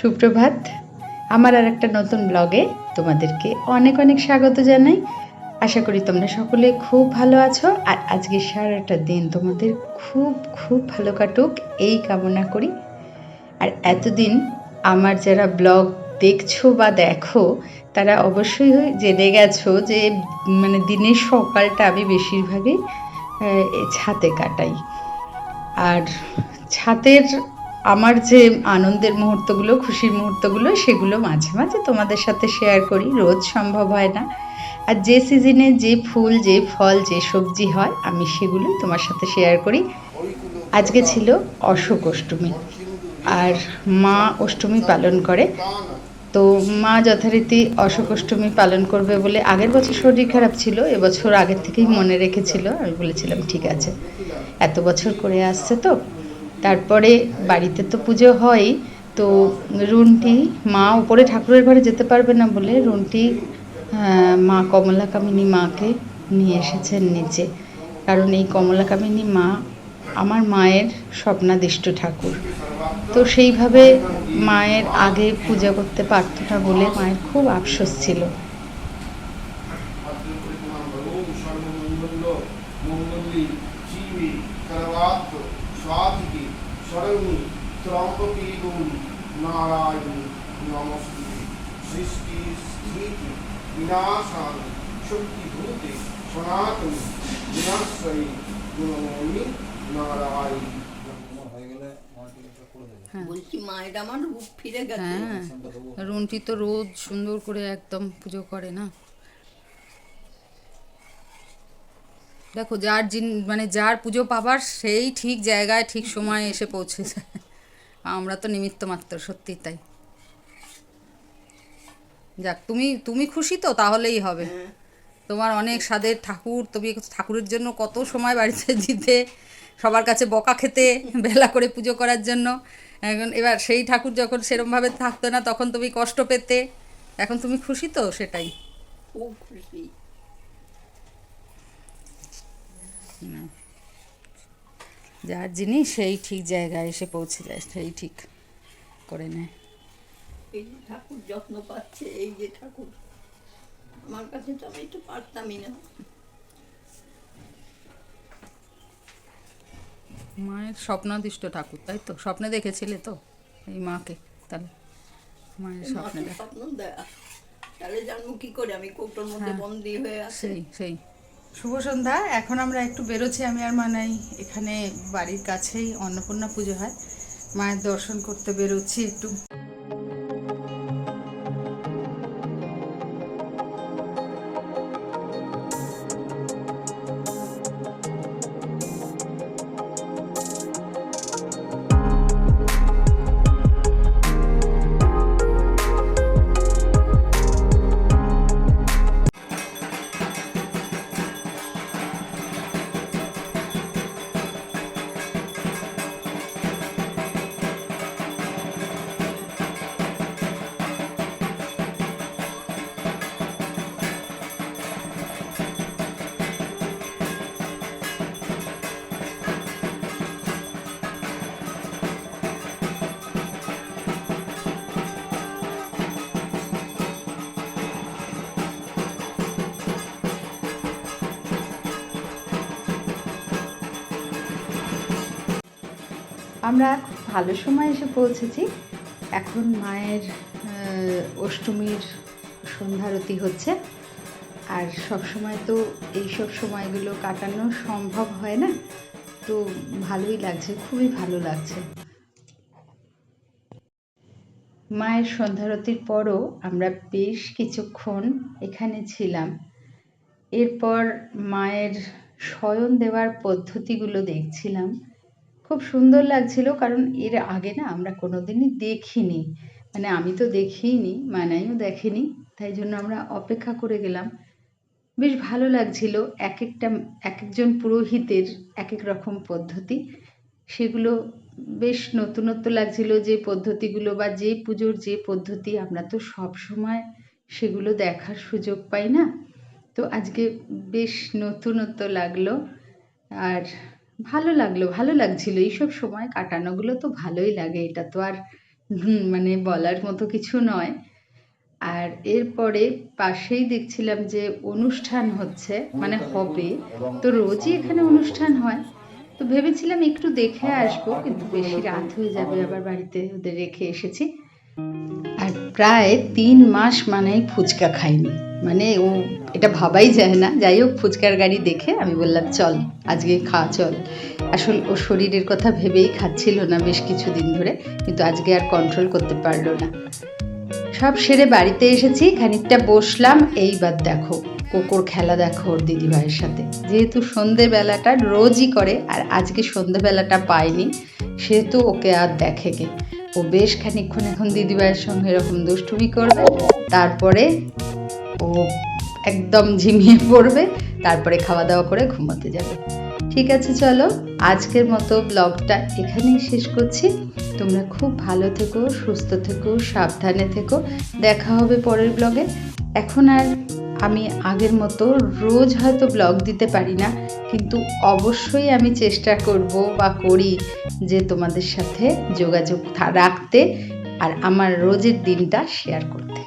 সুপ্রভাত। আমার আর একটা নতুন ব্লগে তোমাদেরকে অনেক অনেক স্বাগত জানাই। আশা করি তোমরা সকলে খুব ভালো আছো। আর আজকে সারাটা দিন তোমাদের খুব খুব ভালো কাটুক, এই কামনা করি। আর এতদিন আমার যারা ব্লগ দেখছ বা দেখো, তারা অবশ্যই জেনে গেছো যে মানে দিনের সকালটা আমি বেশিরভাগই ছাতে কাটাই। আর ছাতের আমার যে আনন্দের মুহূর্তগুলো, খুশির মুহূর্তগুলো, সেগুলো মাঝে মাঝে তোমাদের সাথে শেয়ার করি। রোজ সম্ভব হয় না। আর যে সিজনে যে ফুল, যে ফল, যে সবজি হয়, আমি সেগুলোই তোমার সাথে শেয়ার করি। আজকে ছিল অশোক অষ্টমী। আর মা অষ্টমী পালন করে। তো মা যথারীতি অশোক অষ্টমী পালন করবে বলে আগের বছর শরীর খারাপ ছিল, এবছর আগের থেকেই মনে রেখেছিল। আমি বলেছিলাম, ঠিক আছে। এত বছর করে আসছে তো। তারপরে বাড়িতে তো পুজো হয়, তো রুনটি মা উপরে ঠাকুরের ঘরে যেতে পারবে না বলে রুনটি মা কমলা কামিনী মাকে নিয়ে এসেছেন নিচে। কারণ এই কমলা কামিনী মা আমার মায়ের স্বপ্নাদিষ্ট ঠাকুর। তো সেইভাবে মায়ের আগে পূজা করতে পারতো না বলে মায়ের খুব আফসোস ছিল। শরণী ত্রম্বকে গৌরী নারায়ণী নমস্তে। সৃষ্টি স্থিতি বিনাশান শক্তিভূতে সনাতনী বিনাশ্রয়ী গুণময়ী নারায়ণী। হয়ে। গেলে মনিটরিংটা করে দেবে বলছি মায়ের আমার রূপ ফিরে গেছে। হ্যাঁ। রুনটি তো রোজ সুন্দর করে একদম পুজো করে না? দেখো, যার জিন মানে যার পুজো পাবার সেই ঠিক জায়গায়, ঠিক সময়ে এসে পৌঁছে যায়। আমরা তো নিমিত্ত মাত্র, সত্যি তাই। যাক, তুমি তুমি খুশি তো, তাহলেই হবে। তোমার অনেক স্বাদের ঠাকুর, তুমি ঠাকুরের জন্য কত সময় বাড়িতে দিতে, সবার কাছে বকা খেতে, বেলা করে পুজো করার জন্য। এখন এবার সেই ঠাকুর যখন সেরমভাবে থাকতো না, তখন তুমি কষ্ট পেতে। এখন তুমি খুশি তো, সেটাই। খুশি। যার জিনিস সেই ঠিক জায়গায় এসে পৌঁছে যায় সেই ঠিক করে নেয়। এই যে ঠাকুর যত্ন পাচ্ছে এই যে ঠাকুর আমার কাছে তো আমি তো পারতামই না। মায়ের স্বপ্নাদিষ্ট ঠাকুর তাই তো? স্বপ্নে দেখেছিলে তো? এই মাকে তাহলে। মায়ের স্বপ্নে স্বপ্ন দেয়া। তাহলে জানব কি করে? আমি কৌটোর মধ্যে হ্যাঁ। বন্দি হয়ে আছি। সেই সেই। শুভ সন্ধ্যা। এখন আমরা একটু বেরোছি আমি আর মানাই এখানে বাড়ির কাছেই অন্নপূর্ণা পুজো হয়। মায়ের দর্শন করতে বেরোচ্ছি একটু। আমরা ভালো সময় এসে পৌঁছেছি। এখন মায়ের অষ্টমীর সন্ধ্যারতি হচ্ছে। আর সব সময় তো এই সব সময়গুলো কাটানো সম্ভব হয় না। তো ভালোই লাগছে, খুবই ভালো লাগছে। মায়ের সন্ধ্যারতির পরও আমরা বেশ কিছুক্ষণ এখানে ছিলাম। এরপর মায়ের শয়ন দেওয়ার পদ্ধতিগুলো দেখছিলাম। খুব সুন্দর লাগছিল, কারণ এর আগে না আমরা কোনোদিনই দেখিনি। মানে আমি তো দেখিনি, মানাইও দেখেনি, তাই জন্য আমরা অপেক্ষা করে গেলাম। বেশ ভালো লাগছিল এক একটা এক একজন পুরোহিতের এক এক রকম পদ্ধতি। সেগুলো বেশ নতুনত্ব লাগছিল, যে পদ্ধতিগুলো বা যে পুজোর যে পদ্ধতি, আমরা তো সব সময় সেগুলো দেখার সুযোগ পাই না। তো আজকে বেশ নতুনত্ব লাগল, আর ভালো লাগল, ভালো লাগছিল। এইসব সময় কাটানোগুলো তো ভালোই লাগে, এটা তো আর মানে বলার মতো কিছু নয়। আর এরপরে পাশেই দেখছিলাম যে অনুষ্ঠান হচ্ছে মানে হবে। তো রোজই এখানে অনুষ্ঠান হয়। তো ভেবেছিলাম একটু দেখে আসব, কিন্তু বেশি রাত হয়ে যাবে, আবার বাড়িতে ওদের রেখে এসেছি। আর প্রায় তিন মাস মানে ফুচকা খাইনি। মানে ও এটা ভাবাই যায় না। যাই হোক, ফুচকার গাড়ি দেখে আমি বললাম, চল, আজকে খা, চল। আসল ও শরীরের কথা ভেবেই খাচ্ছিল না বেশ কিছুদিন ধরে, কিন্তু আজকে আর কন্ট্রোল করতে পারল না। সব সেরে বাড়িতে এসেছি, খানিকটা বসলাম। এইবার দেখো, কোকোর খেলা দেখো ওর দিদিভাইয়ের সাথে। যেহেতু সন্ধেবেলাটা রোজই করে, আর আজকে সন্ধেবেলাটা পায়নি সেহেতু ওকে আর দেখে কে। ও বেশ খানিকক্ষণ এখন দিদিভাইয়ের সঙ্গে এরকম দুষ্টুমি করবে, তারপরে ও একদম ঝিমিয়ে পড়বে, তারপরে খাওয়া দাওয়া করে ঘুমোতে যাবে। ঠিক আছে, চলো, আজকের মতো ব্লগটা এখানেই শেষ করছি। তোমরা খুব ভালো থেকো, সুস্থ থেকো, সাবধানে থেকো। দেখা হবে পরের ব্লগে। এখন আর আমি আগের মতো রোজ হয়তো ব্লগ দিতে পারি না, কিন্তু অবশ্যই আমি চেষ্টা করব বা করি যে তোমাদের সাথে যোগাযোগ রাখতে আর আমার রোজের দিনটা শেয়ার করতে।